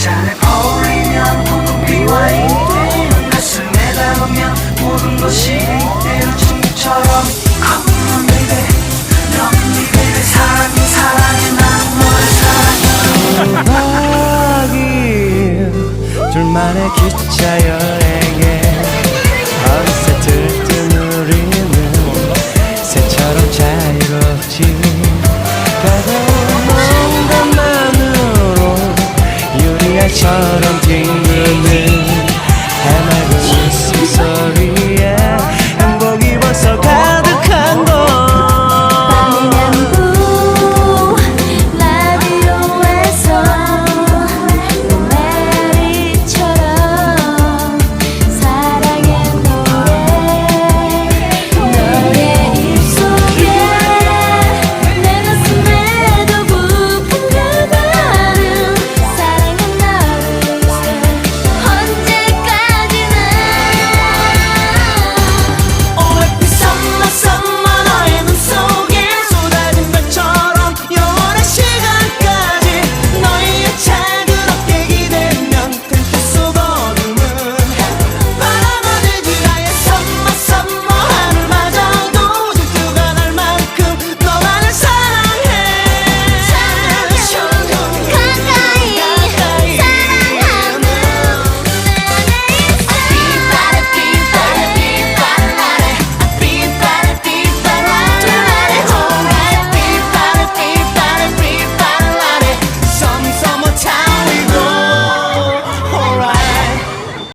잔을 버리면 모두 비와인 내 가슴에 닿으면 모든 것이 이대로 중국처럼 Come on baby 너는 네 baby 사랑해 사랑해 나는 너를 사랑해. 음악이 둘만의 기차 여행에